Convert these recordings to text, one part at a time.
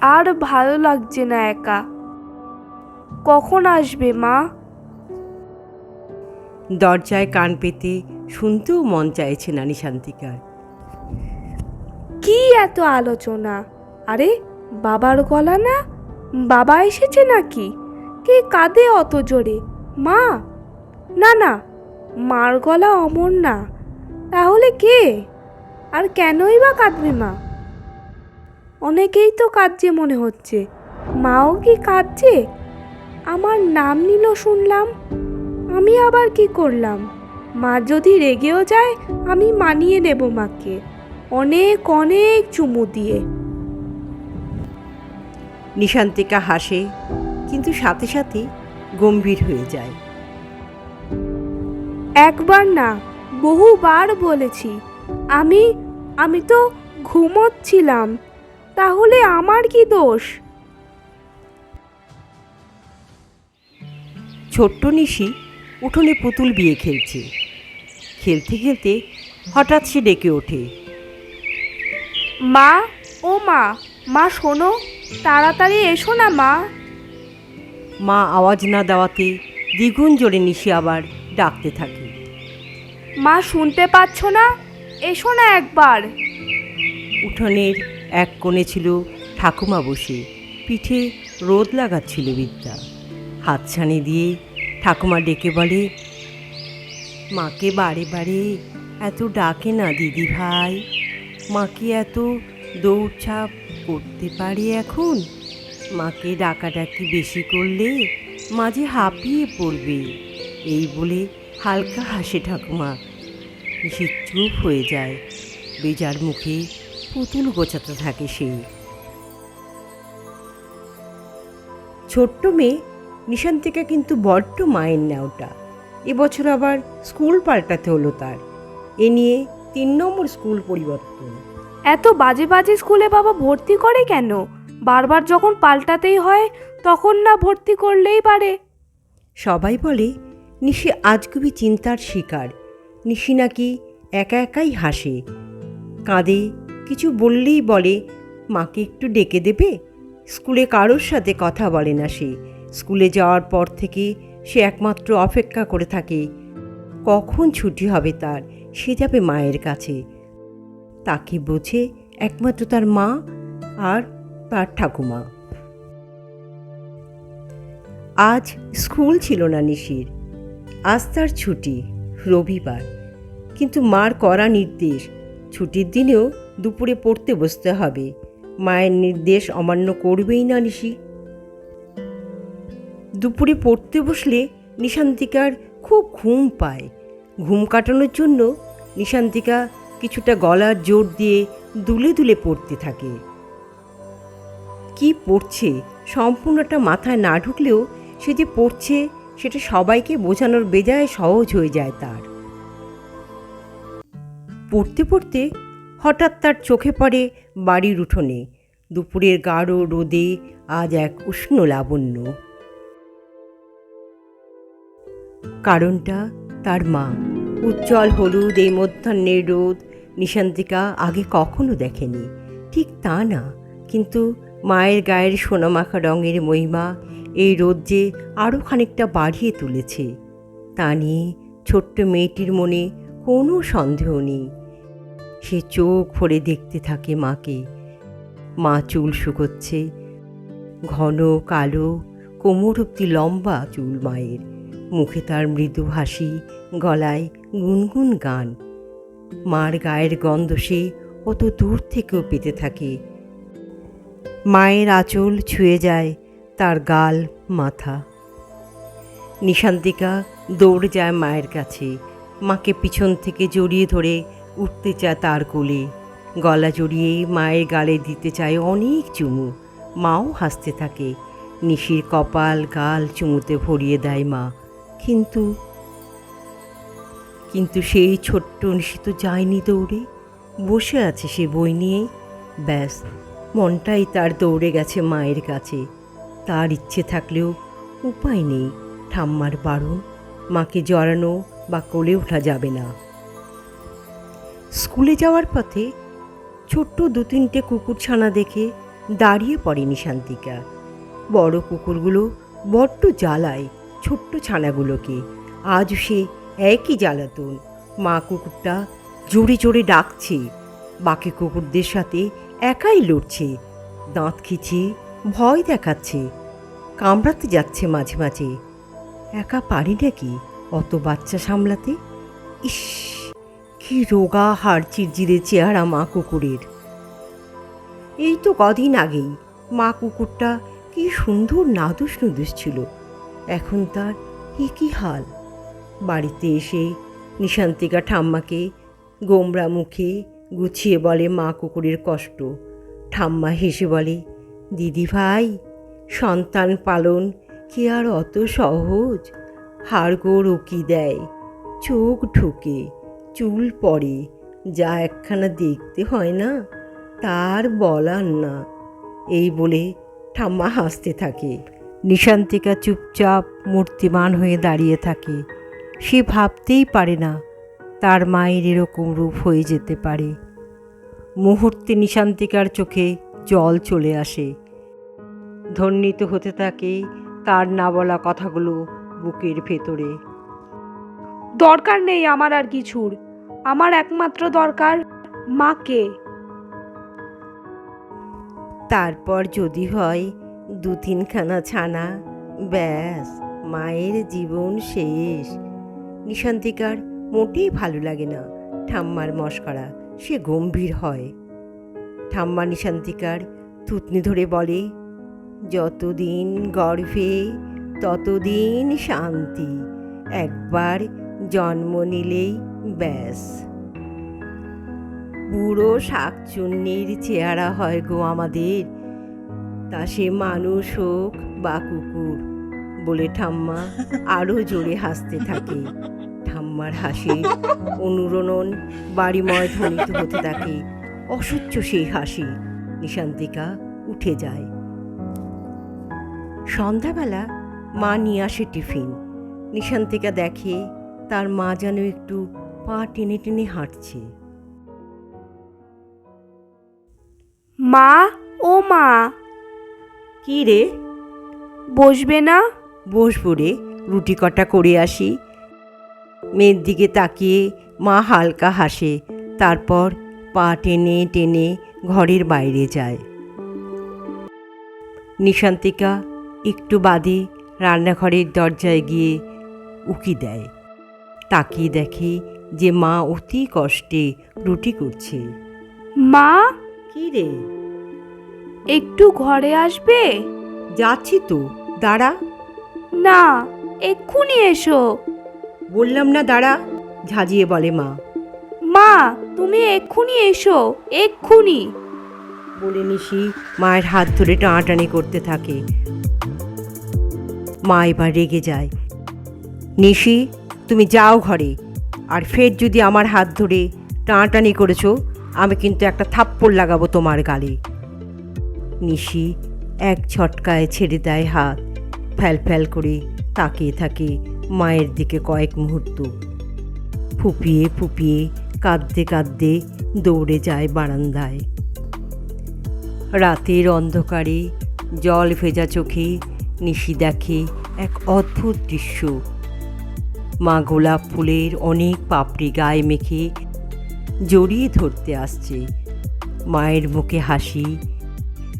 আর ভালো লাগছে না একা। কখন আসবে মা? দরজায় কান পেতে শুনতেও মন চাইছে না নিশান্তিকার। কি এত আলোচনা? আরে বাবার গলা না? বাবা এসেছে নাকি? কে কাঁদে অত জোরে? মা? না না মার গলা অমর না। তাহলে কে? আর কেনই বা কাঁদবে মা? অনেকেই তো কাঁদছে মনে হচ্ছে। মাও কি কাঁদছে? আমার নাম নিল শুনলাম আমি আবার কি করলাম? মা যদি রেগেও যায় আমি মানিয়ে নেব মাকে। অনেক অনেক চুমু দিয়ে। নিশান্তিকা হাসে কিন্তু সাথে সাথে গম্ভীর হয়ে যায়। একবার না বহুবার বলেছি আমি আমি তো ঘুমোচ্ছিলাম। তাহলে আমার কি দোষ? ছোট্ট নিশি উঠোনে পুতুল বিয়ে খেলছে। খেলতে খেলতে হঠাৎ সে ডেকে ওঠে। মা ও মা মা শোনো তাড়াতাড়ি এসো না মা। মা আওয়াজ না দেওয়াতে দ্বিগুণ জোরে নিশি আবার ডাকতে থাকে। মা শুনতে পাচ্ছ না? এসো না একবার। উঠোনের এক কোণে ছিল ঠাকুমা বসে, পিঠে রোদ লাগাচ্ছিল বিদ্যা। হাতছানি দিয়ে ঠাকুমা ডেকে বলে, মাকে বারে বারে এত ডাকে না, দিদি ভাই। মাকে এত দৌড়ছাপ করতে পারি এখন? মাকে ডাকাডাকি বেশি করলে মাঝে হাঁপিয়ে পড়বে। এই বলে হালকা হাসে ঠাকুমা। সে চুপ হয়ে যায়। বেজার মুখে পুতুল গোছাতে থাকে সেই। ছোট্ট মেয়ে নিশান্তিকা কিন্তু বড্ড মায়ের নেওটা এবছর আবার স্কুল পাল্টাতে হলো তার। এ নিয়ে তিন নম্বর স্কুল পরিবর্তন। এত বাজে বাজে স্কুলে বাবা ভর্তি করে কেন? বারবার যখন পাল্টাতেই হয় তখন না ভর্তি করলেই পারে। সবাই বলে নিশি আজগুবি চিন্তার শিকার। নিশি নাকি একা একাই হাসে। কাঁদে কিছু বললেই বলে, মাকে একটু ডেকে দেবে? স্কুলে কারোর সাথে কথা বলে না সে। স্কুলে যাওয়ার পর থেকে সে একমাত্র অপেক্ষা করে থাকে। কখন ছুটি হবে তার? সে যাবে মায়ের কাছে। তাকে বোঝে একমাত্র তার মা আর তার ঠাকুমা। আজ স্কুল ছিল না নিশির। আজ তার ছুটি, রবিবার। কিন্তু মার করা নির্দেশ। ছুটির দিনেও দুপুরে পড়তে বসতে হবে। মায়ের নির্দেশ অমান্য করবেই না নিশি। দুপুরে পড়তে বসলে নিশান্তিকার খুব ঘুম পায়। ঘুম কাটানোর জন্য নিশান্তিকা কিছুটা গলার জোর দিয়ে দুলে দুলে পড়তে থাকে। কি পড়ছে? সম্পূর্ণটা মাথায় না ঢুকলেও সে যে পড়ছে, সেটা সবাইকে বোঝানোর বেজায় সহজ হয়ে যায় তার। পড়তে পড়তে হঠাৎ তার চোখে পড়ে বাড়ির উঠোনে। দুপুরের গাঢ় রোদে আজ এক উষ্ণ লাবণ্য। কারণটা তার মা। উজ্জ্বল হলুদ এই মধ্যাহ্নের রোদ নিশান্তিকা আগে কখনো দেখেনি। ঠিক তা না, কিন্তু মায়ের গায়ের সোনামাখা রঙের মহিমা এই রোদ যে আরও খানিকটা বাড়িয়ে তুলেছে, তা নিয়ে ছোট্ট মেয়েটির মনে কোনো সন্দেহ নেই। সে চোখ ভরে দেখতে থাকে মাকে। মা চুল শুকোচ্ছে। ঘন, কালো, কোমর অব্দি লম্বা চুল মায়ের। মুখে তার মৃদু হাসি, গলায় গুনগুন গান। মার গায়ের গন্ধ সে অত দূর থেকেও পেতে থাকে। মায়ের আঁচল ছুঁয়ে যায় তার গাল, মাথা। নিশান্তিকা দৌড়ে যায় মায়ের কাছে। মাকে পিছন থেকে জড়িয়ে ধরে উঠতে চায় তার কোলে। গলা জড়িয়ে মায়ের গালে দিতে চায় অনেক চুমু। মাও হাসতে থাকে। নিশির কপাল, গাল চুমুতে ভরিয়ে দেয় মা। কিন্তু কিন্তু সেই ছোট্ট নিশি তো যায়নি দৌড়ে। বসে আছে সে বই নিয়ে। ব্যাস, মনটাই তার দৌড়ে গেছে মায়ের কাছে। তার ইচ্ছে থাকলেও উপায় নেই। ঠাম্মার বারণ, মাকে জড়ানো বা কোলে ওঠা যাবে না। স্কুলে যাওয়ার পথে ছোট্ট দু তিনটে কুকুর ছানা দেখে দাঁড়িয়ে পড়ে নিশান্তিকা। বড় কুকুরগুলো বড্ড জ্বালায় ছোট্ট ছানাগুলোকে। আজ সে একই জ্বালাতন। মা কুকুরটা জোরে জোরে ডাকছে। বাকি কুকুরদের সাথে একাই লড়ছে। দাঁত খিচে ভয় দেখাচ্ছে। কামড়াতে যাচ্ছে মাঝে মাঝে। একা পারি নাকি অত বাচ্চা সামলাতে? ইস! কি রোগা হাড় চিরচিরে চেহারা মা কুকুরের। এই তো কদিন আগেই মা কুকুরটা কি সুন্দর নাদুস নুদুস ছিল। এখন তার এ কি হাল? বাড়িতে এসে নিশান্তিকা ঠাম্মাকে গোমরা মুখে গুছিয়ে বলে মা কুকুরের কষ্ট। ঠাম্মা হেসে বলে, দিদি ভাই, সন্তান পালন কি আর অত সহজ? হাড়গোড় উকি দেয়? চোখ ঢুকে চুল পড়ে, যা একখানা দেখতে হয় না, তার বলার না। এই বলে ঠাম্মা হাসতে থাকে। নিশান্তিকা চুপচাপ মূর্তিমান হয়ে দাঁড়িয়ে থাকে। সে ভাবতেই পারে না, তার মায়ের এরকম রূপ হয়ে যেতে পারে। মুহূর্তে নিশান্তিকার চোখে জল চলে আসে। ধন্যিত হতে থাকে তার না বলা কথাগুলো বুকের ভেতরে। দরকার নেই আমার আর কিছুর। আমার একমাত্র দরকার মাকে। তারপর যদি হয় দু তিনখানা ছানা, ব্যাস, মায়ের জীবন শেষ। নিশান্তিকার মোটেই ভালো লাগে না ঠাম্মার মস্করা সে গম্ভীর হয়। ঠাম্মা নিশান্তিকার থুতনি ধরে বলে, যতদিন গর্ভে, ততদিন শান্তি। একবার জন্ম নিলেই ব্যাস। বুড়ো শাকচুন্নির চেহারা হয় গো আমাদের। তা সে মানুষ হোক বা কুকুর, বলে ঠাম্মা আরও জোরে হাসতে থাকে। ঠাম্মার হাসি অনুরণন বাড়িময় ধ্বনিত হতে থাকে। অসহ্য সেই হাসি নিশান্তিকা উঠে যায়। সন্ধ্যাবেলা মা নিয়ে আসে টিফিন। নিশান্তিকা দেখে তার মা যেন একটু পা টেনে টেনে হাঁটছে। মা ও মা। কি রে? বসবে না? বসবো রে রুটি কটা করে আসি। মেয়ের দিকে তাকিয়ে মা হালকা হাসে তারপর পা টেনে টেনে ঘরের বাইরে যায়। নিশান্তিকা একটু বাদে রান্নাঘরের দরজায় গিয়ে উকি দেয়। তাকিয়ে দেখে যে মা অতি কষ্টে রুটি করছে। মা? কি রে? একটু ঘরে আসবে? যাচ্ছি তো দাঁড়া। না এক্ষুনি এসো। বললাম না দাঁড়া ঝাঁঝিয়ে বলে মা। মা তুমি এক্ষুনি এসো এক্ষুনি। বলে নিশি মায়ের হাত ধরে টানাটানি করতে থাকে। মা এবার রেগে যায়। নিশি তুমি যাও ঘরে। আর ফের যদি আমার হাত ধরে টানাটানি করেছ, আমি কিন্তু একটা থাপ্পড় লাগাবো তোমার গালে। নিশি এক ছটকায় ছেড়ে দেয় হাত, ফ্যাল ফ্যাল করে তাকিয়ে থাকে মায়ের দিকে কয়েক মুহূর্ত। ফুপিয়ে ফুপিয়ে কাঁদতে কাঁদতে দৌড়ে যায় বারান্দায়। রাতের অন্ধকারে জল ভেজা চোখে নিশি দেখে এক অদ্ভুত দৃশ্য। মা গোলাপ ফুলের অনেক পাপড়ি গায়ে মেখে জড়িয়ে ধরতে আসছে। মায়ের মুখে হাসি,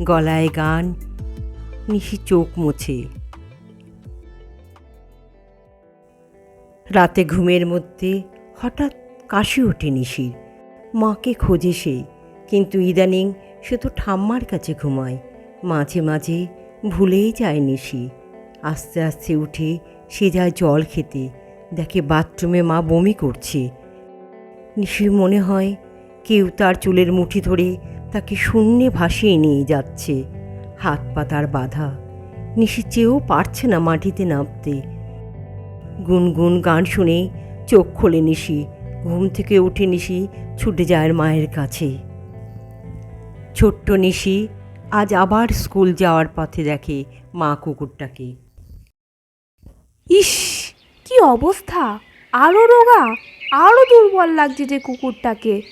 গলায় গান, নিশি চোখ মুছে। রাতে ঘুমের মধ্যে হঠাৎ কাশি ওঠে নিশির। মাকে খোঁজে সে, কিন্তু ইদানিং সে তো ঠাম্মার কাছে ঘুমায়। মাঝে মাঝে ভুলেই যায় নিশি। আস্তে আস্তে উঠে সে যায় জল খেতে। দেখে বাথরুমে মা বমি করছে। নিশির মনে হয় কেউ তার চুলের মুঠি ধরে তাকে শূন্যে ভাসিয়ে নিয়ে যাচ্ছে। হাত পা তার বাঁধা। নিশি চেয়েও পারছে না মাটিতে নামতে। গুনগুন গান শুনে চোখ খোলে নিশি। ঘুম থেকে উঠে নিশি ছুটে যায় মায়ের কাছে। ছোট্ট নিশি আজ আবার স্কুল যাওয়ার পথে দেখে মা কুকুরটাকে। ইস! কি অবস্থা? আরও রোগা আরও দুর্বল লাগছে যে কুকুরটাকে।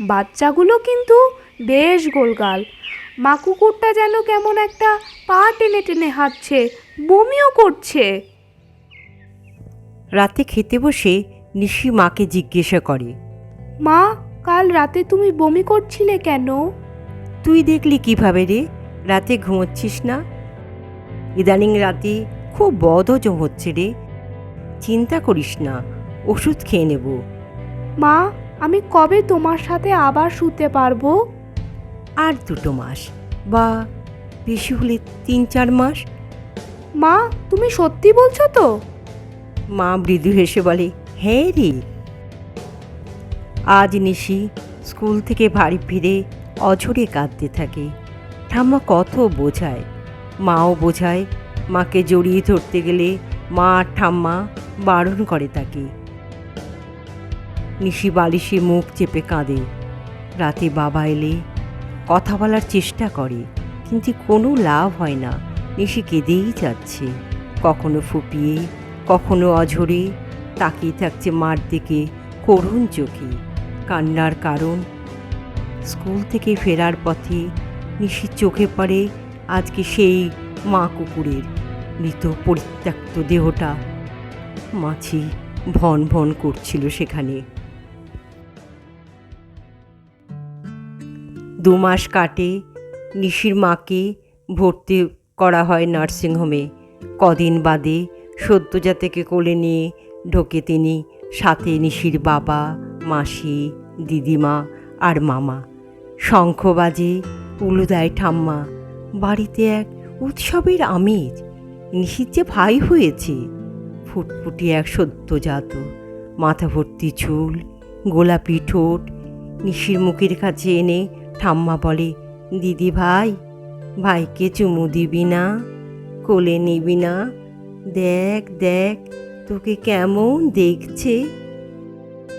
বাচ্চাগুলো কিন্তু বেশ গোলগাল। মা কুকুরটা যেন কেমন একটা পা টেনে টেনে হাঁটছে বমিও করছে। রাতে খেতে বসে নিশি মাকে জিজ্ঞাসা করে মা কাল রাতে তুমি বমি করছিলে কেন? তুই দেখলি কীভাবে রে? রাতে ঘুমোচ্ছিস না? ইদানিং রাতে খুব বদহজম হচ্ছে রে। চিন্তা করিস না ওষুধ খেয়ে নেব। মা আমি কবে তোমার সাথে আবার শুতে পারব? আর দুটো মাস বা বেশি হলে তিন চার মাস। মা তুমি সত্যি বলছো তো? মা মৃদু হেসে বলে হ্যাঁ রে। আজ নিশি স্কুল থেকে বাড়ি ফিরে অঝরে কাঁদতে থাকে। ঠাম্মা কত বোঝায়। মাও বোঝায় মাকে জড়িয়ে ধরতে গেলে মা আর ঠাম্মা বারণ করে তাকে। নিশি বালিশে মুখ চেপে কাঁদে। রাতে বাবা এলে কথা বলার চেষ্টা করে, কিন্তু কোনো লাভ হয় না। নিশি কেঁদেই যাচ্ছে। কখনো ফুপিয়ে, কখনো অঝরে, তাকিয়ে থাকছে মার দিকে, করুণ চোখে। কান্নার কারণ, স্কুল থেকে ফেরার পথে নিশির চোখে পড়ে আজকে সেই মা কুকুরের। মৃত পরিত্যক্ত দেহটা মাছি ভন ভন করছিল সেখানে। দু মাস কাটে নিশির মাকে ভর্তি করা হয় নার্সিংহোমে। কদিন বাদে সদ্যজাতেকে কোলে নিয়ে ঢোকে তিনি সাথে নিশির বাবা, মাসি, দিদিমা আর মামা। শঙ্খ বাজে উলুদায় ঠাম্মা, বাড়িতে এক উৎসবের আমেজ, নিশির যে ভাই হয়েছে। ফুটফুটি এক সদ্যজাত। মাথা ভর্তি চুল, গোলাপি ঠোঁট, নিশির মুখের কাছে এনে ঠাম্মা বলে, দিদি ভাই, ভাইকে চুমু দিবি না? কোলে নিবি না? দেখ দেখ, তোকে কেমন দেখছে?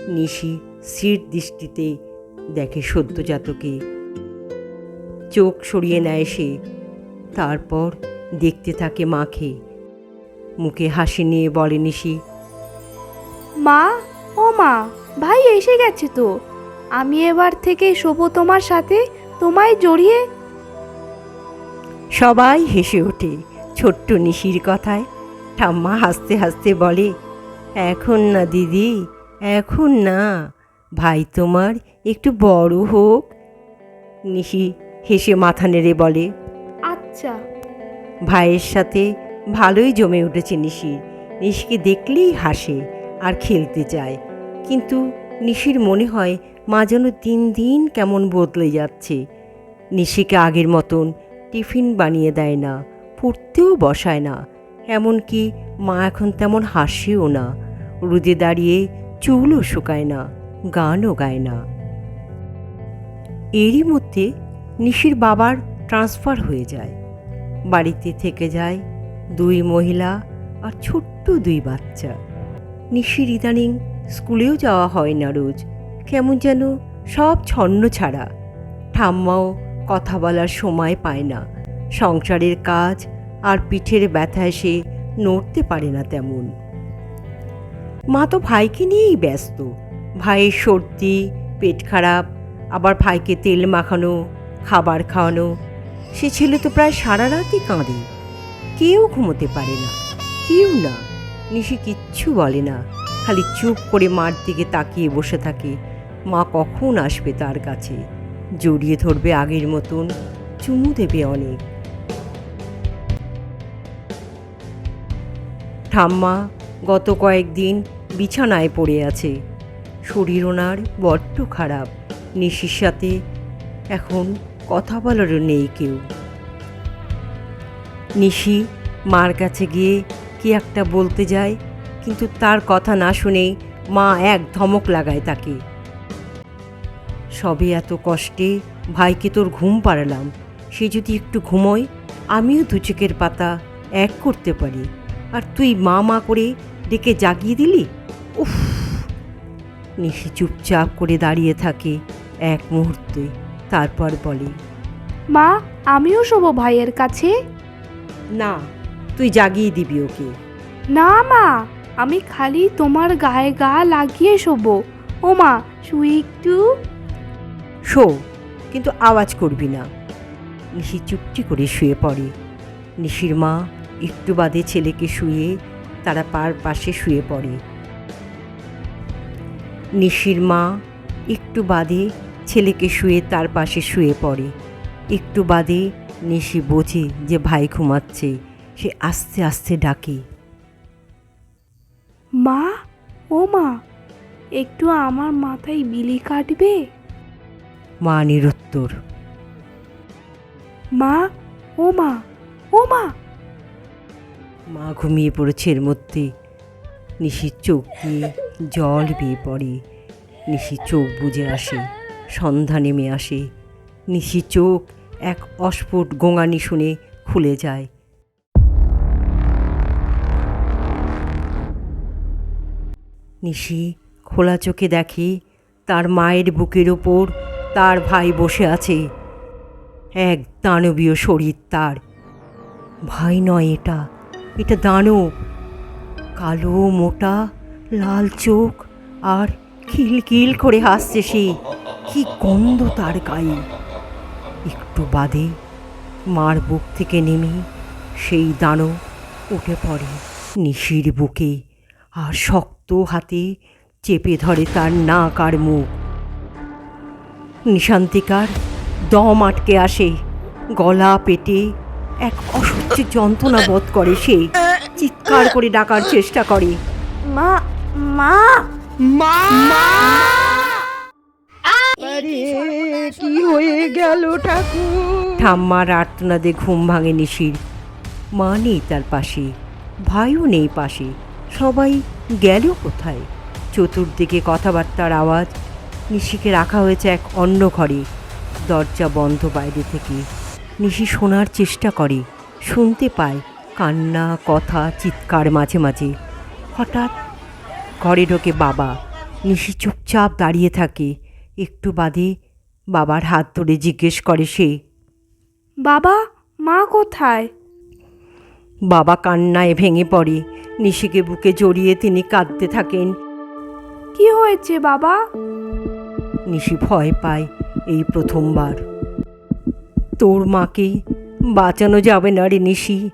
নিশি স্থির দৃষ্টিতে দেখে সদ্যজাতকে। চোখ সরিয়ে নেয় সে। তারপর দেখতে থাকে মাকে। মুখে হাসি নিয়ে বলে নিশি মা ও মা ভাই এসে গেছে তো। আমি এবার থেকে শোবো তোমার সাথে তোমায় জড়িয়ে। সবাই হেসে ওঠে। ছোট্ট নিশির কথায় ঠাম্মা হাসতে হাসতে বলে এখন না দিদি এখন না। ভাই তোমার একটু বড় হোক। নিশি হেসে মাথা নেড়ে বলে আচ্ছা। ভাইয়ের সাথে ভালোই জমে উঠেছে নিশির নিশিকে দেখলেই হাসে আর খেলতে চায় কিন্তু নিশির মনে হয় মা যেন দিন দিন কেমন বদলে যাচ্ছে। নিশিকে আগের মতন টিফিন বানিয়ে দেয় না, পড়তেও বসায় না। এমনকি মা এখন তেমন হাসেও না। রোদে দাঁড়িয়ে চুলও শুকায় না, গানও গায় না। এরই মধ্যে নিশির বাবার ট্রান্সফার হয়ে যায়। বাড়িতে থেকে যায় দুই মহিলা আর ছোট্ট দুই বাচ্চা। নিশির ইদানিং স্কুলেও যাওয়া হয় না রোজ। কেমন যেন সব ছন্ন ছাড়া। ঠাম্মাও কথা বলার সময় পায় না। সংসারের কাজ আর পিঠের ব্যথায় সে নড়তে পারে না তেমন। মা তো ভাইকে নিয়েই ব্যস্ত। ভাইয়ের সর্দি, পেট খারাপ, আবার ভাইকে তেল মাখানো, খাবার খাওয়ানো। সে ছেলে তো প্রায় সারা রাতই কাঁদে। কেউ ঘুমোতে পারে না। কেউ না। নিশি কিচ্ছু বলে না। খালি চুপ করে মার দিকে তাকিয়ে বসে থাকে। মা কখন আসবে তার কাছে? জড়িয়ে ধরবে আগের মতন। চুমু দেবে অনেক। ঠাম্মা গত কয়েকদিন বিছানায় পড়ে আছে। শরীর ওনার বড্ড খারাপ। নিশির সাথে এখন কথা বলারও নেই কেউ। নিশি মার কাছে গিয়ে কি একটা বলতে যায়, কিন্তু তার কথা না শুনেই মা এক ধমক লাগায় তাকে। সবে এত কষ্টে ভাইকে তোর ঘুম পাড়ালাম, সে যদি একটু ঘুমোয়, আমিও দু চোখের পাতা এক করতে পারি। আর তুই মা মা করে ডেকে জাগিয়ে দিলি? উফ! নিশি চুপচাপ করে দাঁড়িয়ে থাকে এক মুহূর্তে, তারপর বলে, মা, আমিও শোবো ভাইয়ের কাছে। না তুই জাগিয়ে দিবি ওকে। না মা আমি খালি তোমার গায়ে গা লাগিয়ে শোবো। ও মা শুই একটু। শো কিন্তু আওয়াজ করবি না। নিশি চুপটি করে শুয়ে পড়ে। নিশির মা একটু বাদে ছেলেকে শুয়ে তারা পার পাশে শুয়ে পড়ে। নিশির মা একটু বাদে ছেলেকে শুয়ে তার পাশে শুয়ে পড়ে। একটু বাদে নিশি বোঝে যে ভাই ঘুমাচ্ছে সে আস্তে আস্তে ডাকে। মা ও মা একটু আমার মাথায় বিলি কাটবে? মা নিরুত্তর। মা ও মা ও মা। মা ঘুমিয়ে পড়েছে এর মধ্যে। নিশির চোখ দিয়ে জল বেয়ে পড়ে। নিশি চোখ বুজে আসে সন্ধ্যা নেমে আসে। নিশি চোখ এক অস্ফুট গোঙানি শুনে খুলে যায়। নিশি খোলা চোখে দেখে তার মায়ের বুকের ওপর তার ভাই বসে আছে। এক দানবীয় শরীর তার। ভাই নয় এটা এটা দানব। কালো, মোটা, লাল চোখ আর খিলখিল করে হাসছে সে। কি গন্ধ তার গায়ে। একটু বাদে মার বুক থেকে নেমে সেই দানব উঠে পড়ে নিশির বুকে আর শক্ত হাতে চেপে ধরে তার নাক আর মুখ। নিশান্তিকার দম আটকে আসে গলা পেটে এক অসহ্য যন্ত্রণা বোধ করে সে চিৎকার করে ডাকার চেষ্টা করে। মা মা! আরে কি হয়ে গেল ঠাকুর? ঠাম্মার আর্তনাদে ঘুম ভাঙে নিশির মা নেই তার পাশে, ভাইও নেই পাশে, সবাই গেল কোথায়? চতুর্দিকে কথাবার্তার আওয়াজ, নিশিকে রাখা হয়েছে এক অন্য ঘরে, দরজা বন্ধ বাইরে থেকে। নিশি শোনার চেষ্টা করে, শুনতে পায় কান্না, কথা, চিৎকার মাঝে মাঝে। হঠাৎ ঘরে ঢোকে বাবা, নিশি চুপচাপ দাঁড়িয়ে থাকে। একটু বাদে বাবার হাত ধরে জিজ্ঞেস করে সে। বাবা মা কোথায়? বাবা কান্নায় ভেঙে পড়ে। নিশিকে বুকে জড়িয়ে তিনি কাঁদতে থাকেন। কি হয়েছে বাবা? নিশি ভয় পায় এই প্রথমবার। তোর মাকে বাঁচানো যাবে না রে নিশি।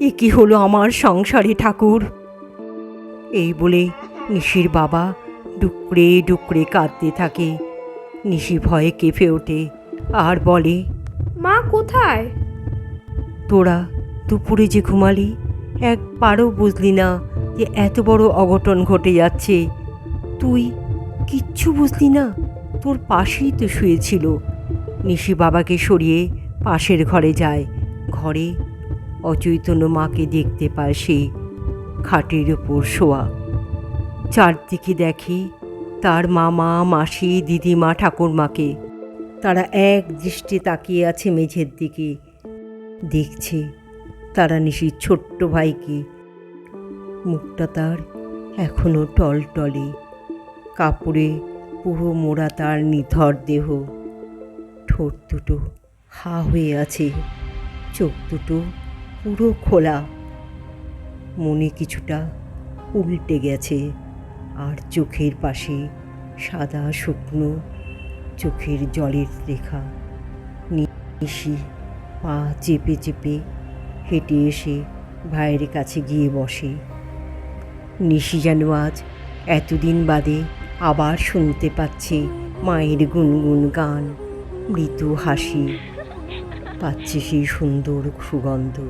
এ কি হলো আমার সংসারে ঠাকুর? এই বলে নিশির বাবা ডুকরে ডুকরে কাঁদতে থাকে। নিশি ভয়ে কেঁপে ওঠে আর বলে মা কোথায়? তোরা দুপুরে যে ঘুমালি একবারও বুঝলি না যে এত বড় অঘটন ঘটে যাচ্ছে। তুই কিচ্ছু বুঝলি না তোর পাশেই তো শুয়েছিল। নিশি বাবাকে সরিয়ে পাশের ঘরে যায়। ঘরে অচৈতন্য মাকে দেখতে পায় সে খাটের ওপর শোয়া। চারদিকে দেখে তার মামা, মাসি, দিদিমা, ঠাকুরমাকে। তারা এক দৃষ্টি তাকিয়ে আছে মেঝের দিকে। দেখছে তারা নিশির ছোট্ট ভাইকে। মুখটা তার এখনও টলটলে। কাপড়ে পুরো মোড়া তার নিথর দেহ। ঠোঁট দুটো হা হয়ে আছে। চোখ দুটো পুরো খোলা। মনে কিছুটা উল্টে গেছে। আর চোখের পাশে সাদা শুকনো চোখের জলের রেখা। নিশি পা চেপে চেপে হেঁটে এসে ভাইয়ের কাছে গিয়ে বসে। নিশি যেন আজ এতদিন বাদে আবার শুনতে পাচ্ছে মায়ের গুনগুন গান মৃদু হাসি, পাচ্ছে সেই সুন্দর সুগন্ধ।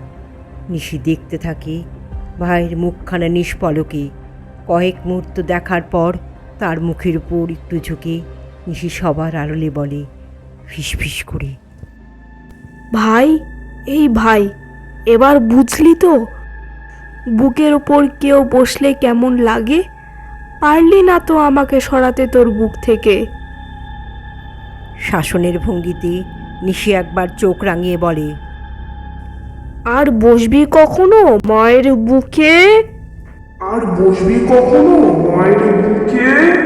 নিশি দেখতে থাকে ভাইয়ের মুখখানা নিষ্পলকে কয়েক মুহূর্ত দেখার পর তার মুখের উপর একটু ঝুঁকে নিশি সবার আড়লে বলে ফিস করে। ভাই এই ভাই এবার বুঝলি তো? বুকের ওপর কেউ বসলে কেমন লাগে? পারলি না তো আমাকে সরাতে তোর বুক থেকে? শাসনের ভঙ্গিতে নিশি একবার চোখ রাঙিয়ে বলে আর বসবি কখনো মায়ের বুকে? আর বসবি কখনো? মায়ের বুকে?